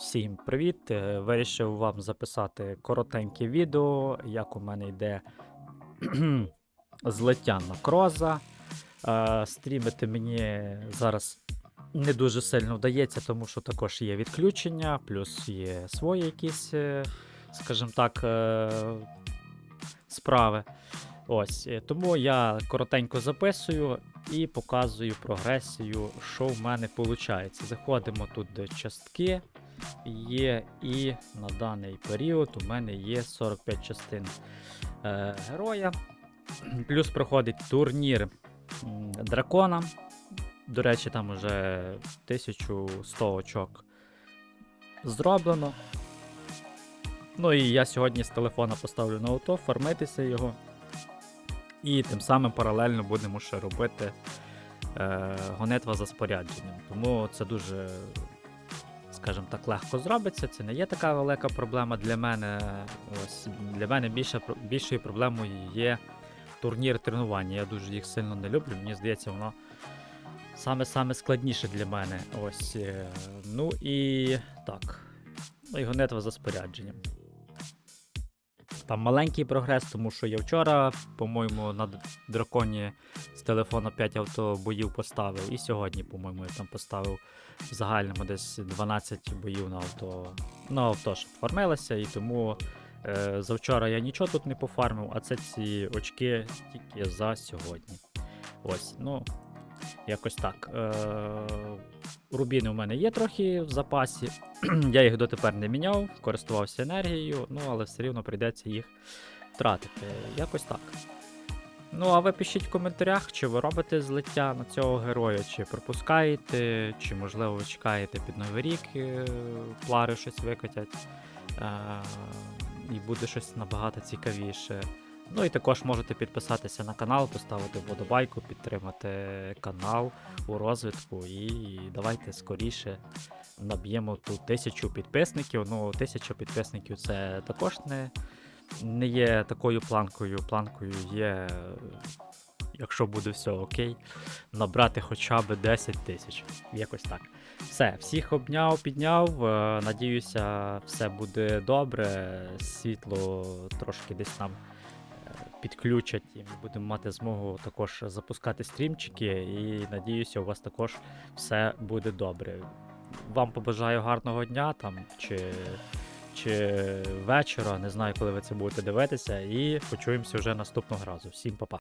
Всім привіт! Е, Вирішив вам записати коротеньке відео, як у мене йде злиття на кроза. Е, Стрімити мені зараз не дуже сильно вдається, тому що також є відключення, плюс є свої якісь, е, скажімо так, справи. Ось, тому я коротенько записую і показую прогресію, що в мене виходить. Заходимо тут до частки є, і на даний період у мене є 45 частин е, героя. Плюс проходить турнір дракона. До речі, там вже 1100 очок зроблено. Ну і я сьогодні з телефона поставлю на авто, фармитися його. І тим самим паралельно будемо ще робити е, гонитва за спорядженням. Тому це дуже скажімо так, легко зробиться. Це не є така велика проблема для мене. Ось для мене більше, більшою проблемою є турнір тренування. Я дуже їх сильно не люблю. Мені здається, воно саме-саме складніше для мене. Ось. е, Ну і так. І гонитва за спорядженням. Там маленький прогрес, тому що я вчора, по-моєму, на драконі з телефона 5 автобоїв поставив. І сьогодні, по-моєму, я там поставив в загальному десь 12 боїв на авто. На авто ж формилося, і тому е, завчора я нічого тут не пофармив, а це ці очки тільки за сьогодні. Ось, ну, якось так. Е, рубіни у мене є трохи в запасі. я їх дотепер не міняв, користувався енергією, ну але все рівно прийдеться їх втратити. Якось так. Ну, а ви пишіть в коментарях, чи ви робите злиття на цього героя, чи пропускаєте, чи можливо ви чекаєте під Новий рік, е, плари щось викотять. Е, і буде щось набагато цікавіше. Ну і також можете підписатися на канал, поставити вподобайку, підтримати канал у розвитку. І давайте скоріше наб'ємо тут тисячу підписників. Ну, тисяча підписників це також не, не є такою планкою. Планкою є, якщо буде все окей, набрати хоча б 10 тисяч. Якось так. Все, всіх обняв, підняв. е, Надіюся, все буде добре. Світло трошки десь нам е, підключать, і ми будемо мати змогу також запускати стрімчики. І надіюся, у вас також все буде добре. Вам побажаю гарного дня там чи, чи вечора. Не знаю, коли ви це будете дивитися. І почуємося вже наступного разу. Всім па-па.